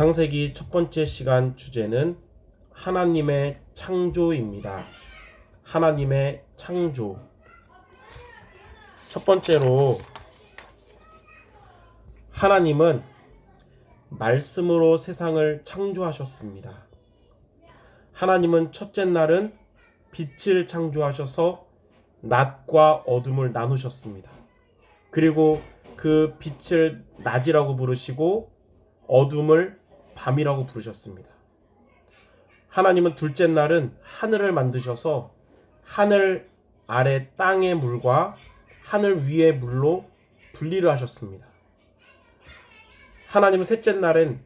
창세기 첫 번째 시간 주제는 하나님의 창조입니다. 하나님의 창조. 첫 번째로 하나님은 말씀으로 세상을 창조하셨습니다. 하나님은 첫째 날은 빛을 창조하셔서 낮과 어둠을 나누셨습니다. 그리고 그 빛을 낮이라고 부르시고 어둠을 밤이라고 부르셨습니다. 하나님은 둘째 날은 하늘을 만드셔서 하늘 아래 땅의 물과 하늘 위의 물로 분리를 하셨습니다. 하나님은 셋째 날엔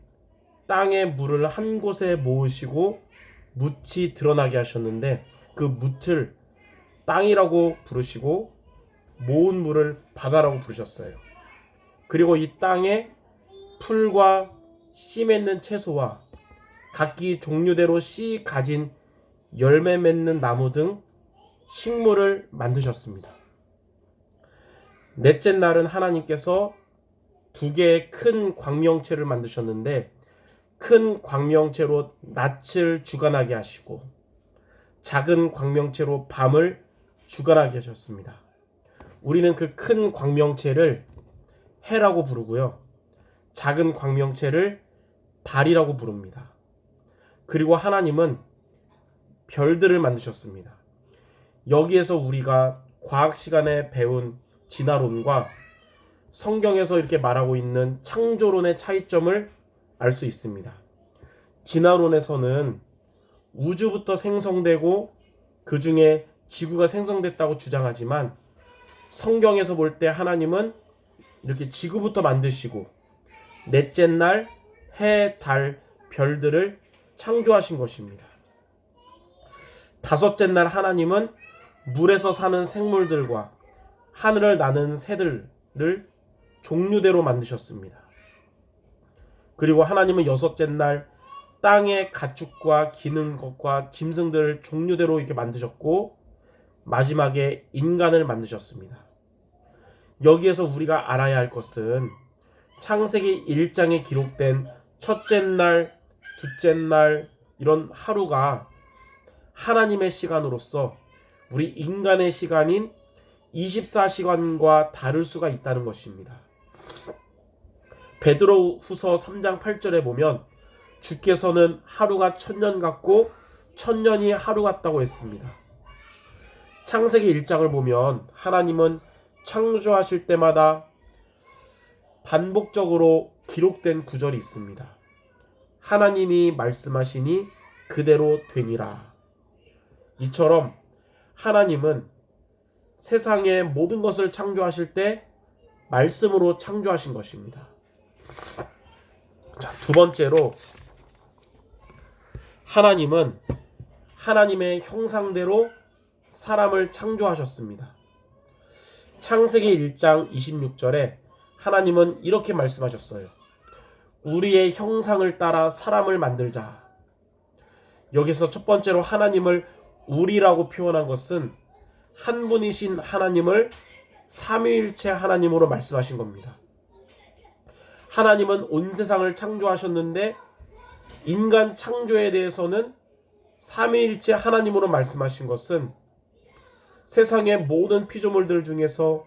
땅의 물을 한 곳에 모으시고 묻이 드러나게 하셨는데 그 묻을 땅이라고 부르시고 모은 물을 바다라고 부르셨어요. 그리고 이 땅에 풀과 씨 맺는 채소와 각기 종류대로 씨 가진 열매 맺는 나무 등 식물을 만드셨습니다. 넷째 날은 하나님께서 두 개의 큰 광명체를 만드셨는데 큰 광명체로 낯을 주관하게 하시고 작은 광명체로 밤을 주관하게 하셨습니다. 우리는 그 큰 광명체를 해라고 부르고요. 작은 광명체를 달이라고 부릅니다. 그리고 하나님은 별들을 만드셨습니다. 여기에서 우리가 과학 시간에 배운 진화론과 성경에서 이렇게 말하고 있는 창조론의 차이점을 알 수 있습니다. 진화론에서는 우주부터 생성되고 그 중에 지구가 생성됐다고 주장하지만 성경에서 볼 때 하나님은 이렇게 지구부터 만드시고 넷째 날 해, 달, 별들을 창조하신 것입니다. 다섯째 날 하나님은 물에서 사는 생물들과 하늘을 나는 새들을 종류대로 만드셨습니다. 그리고 하나님은 여섯째 날 땅의 가축과 기는 것과 짐승들을 종류대로 이렇게 만드셨고 마지막에 인간을 만드셨습니다. 여기에서 우리가 알아야 할 것은 창세기 1장에 기록된 첫째 날, 둘째 날 이런 하루가 하나님의 시간으로서 우리 인간의 시간인 24시간과 다를 수가 있다는 것입니다. 베드로 후서 3장 8절에 보면 주께서는 하루가 천년 같고 천년이 하루 같다고 했습니다. 창세기 1장을 보면 하나님은 창조하실 때마다 반복적으로 기록된 구절이 있습니다. 하나님이 말씀하시니 그대로 되니라. 이처럼 하나님은 세상의 모든 것을 창조하실 때 말씀으로 창조하신 것입니다. 자, 두 번째로 하나님은 하나님의 형상대로 사람을 창조하셨습니다. 창세기 1장 26절에 하나님은 이렇게 말씀하셨어요. 우리의 형상을 따라 사람을 만들자. 여기서 첫 번째로 하나님을 우리라고 표현한 것은 한 분이신 하나님을 삼위일체 하나님으로 말씀하신 겁니다. 하나님은 온 세상을 창조하셨는데 인간 창조에 대해서는 삼위일체 하나님으로 말씀하신 것은 세상의 모든 피조물들 중에서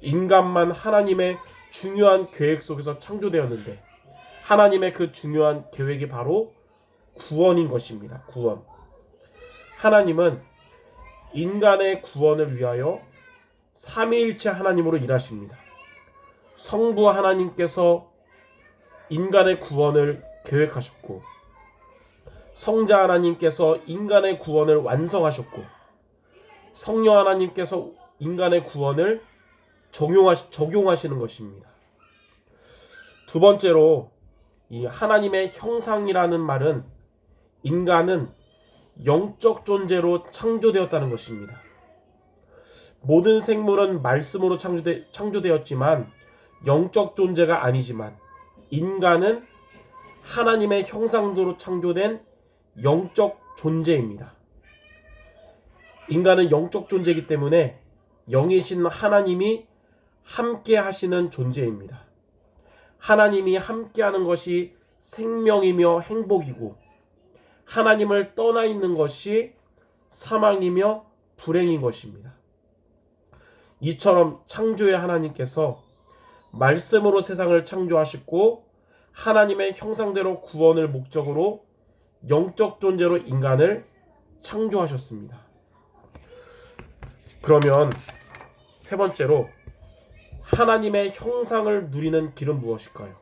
인간만 하나님의 중요한 계획 속에서 창조되었는데 하나님의 그 중요한 계획이 바로 구원인 것입니다. 구원. 하나님은 인간의 구원을 위하여 삼위일체 하나님으로 일하십니다. 성부 하나님께서 인간의 구원을 계획하셨고 성자 하나님께서 인간의 구원을 완성하셨고 성령 하나님께서 인간의 구원을 적용하시, 적용하시는 것입니다. 두 번째로 이 하나님의 형상이라는 말은 인간은 영적 존재로 창조되었다는 것입니다. 모든 생물은 말씀으로 창조되, 창조되었지만 영적 존재가 아니지만 인간은 하나님의 형상대로 창조된 영적 존재입니다. 인간은 영적 존재이기 때문에 영이신 하나님이 함께 하시는 존재입니다. 하나님이 함께 하는 것이 생명이며 행복이고 하나님을 떠나 있는 것이 사망이며 불행인 것입니다. 이처럼 창조의 하나님께서 말씀으로 세상을 창조하셨고 하나님의 형상대로 구원을 목적으로 영적 존재로 인간을 창조하셨습니다. 그러면 세 번째로 하나님의 형상을 누리는 길은 무엇일까요?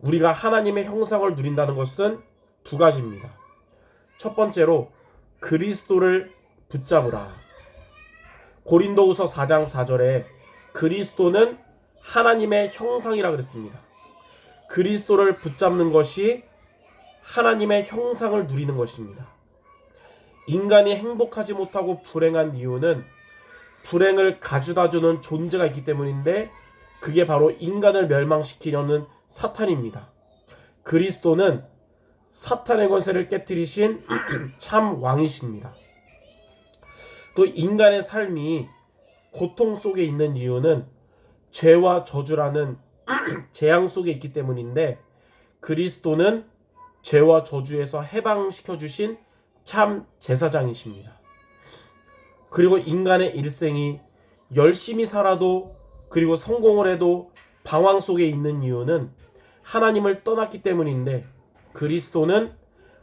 우리가 하나님의 형상을 누린다는 것은 두 가지입니다. 첫 번째로 그리스도를 붙잡으라. 고린도후서 4장 4절에 그리스도는 하나님의 형상이라 그랬습니다. 그리스도를 붙잡는 것이 하나님의 형상을 누리는 것입니다. 인간이 행복하지 못하고 불행한 이유는 불행을 가져다 주는 존재가 있기 때문인데 그게 바로 인간을 멸망시키려는 사탄입니다. 그리스도는 사탄의 권세를 깨뜨리신 참 왕이십니다. 또 인간의 삶이 고통 속에 있는 이유는 죄와 저주라는 재앙 속에 있기 때문인데 그리스도는 죄와 저주에서 해방시켜 주신 참 제사장이십니다. 그리고 인간의 일생이 열심히 살아도 그리고 성공을 해도 방황 속에 있는 이유는 하나님을 떠났기 때문인데 그리스도는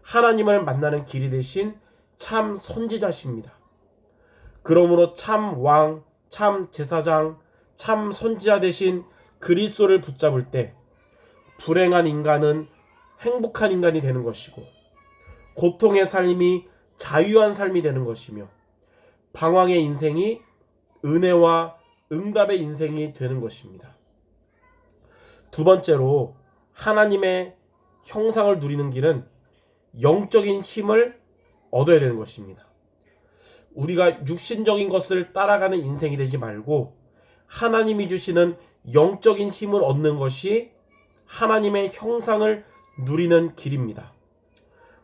하나님을 만나는 길이 되신 참 선지자십니다. 그러므로 참 왕, 참 제사장, 참 선지자 대신 그리스도를 붙잡을 때 불행한 인간은 행복한 인간이 되는 것이고 고통의 삶이 자유한 삶이 되는 것이며 방황의 인생이 은혜와 응답의 인생이 되는 것입니다. 두 번째로 하나님의 형상을 누리는 길은 영적인 힘을 얻어야 되는 것입니다. 우리가 육신적인 것을 따라가는 인생이 되지 말고 하나님이 주시는 영적인 힘을 얻는 것이 하나님의 형상을 누리는 길입니다.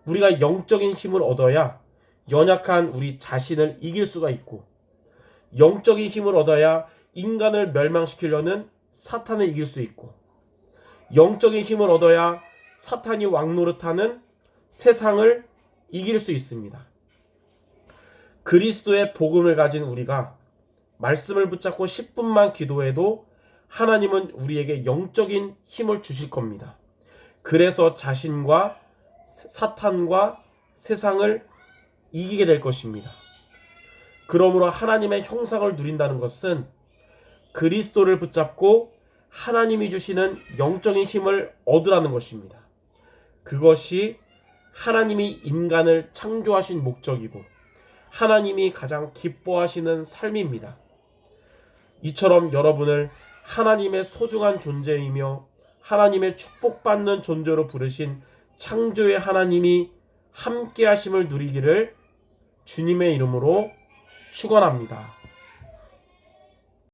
우리가 영적인 힘을 얻어야 연약한 우리 자신을 이길 수가 있고 영적인 힘을 얻어야 인간을 멸망시키려는 사탄을 이길 수 있고 영적인 힘을 얻어야 사탄이 왕노릇하는 세상을 이길 수 있습니다. 그리스도의 복음을 가진 우리가 말씀을 붙잡고 10분만 기도해도 하나님은 우리에게 영적인 힘을 주실 겁니다. 그래서 자신과 사탄과 세상을 이기게 될 것입니다. 그러므로 하나님의 형상을 누린다는 것은 그리스도를 붙잡고 하나님이 주시는 영적인 힘을 얻으라는 것입니다. 그것이 하나님이 인간을 창조하신 목적이고 하나님이 가장 기뻐하시는 삶입니다. 이처럼 여러분을 하나님의 소중한 존재이며 하나님의 축복받는 존재로 부르신 창조의 하나님이 함께 하심을 누리기를 주님의 이름으로 축원합니다.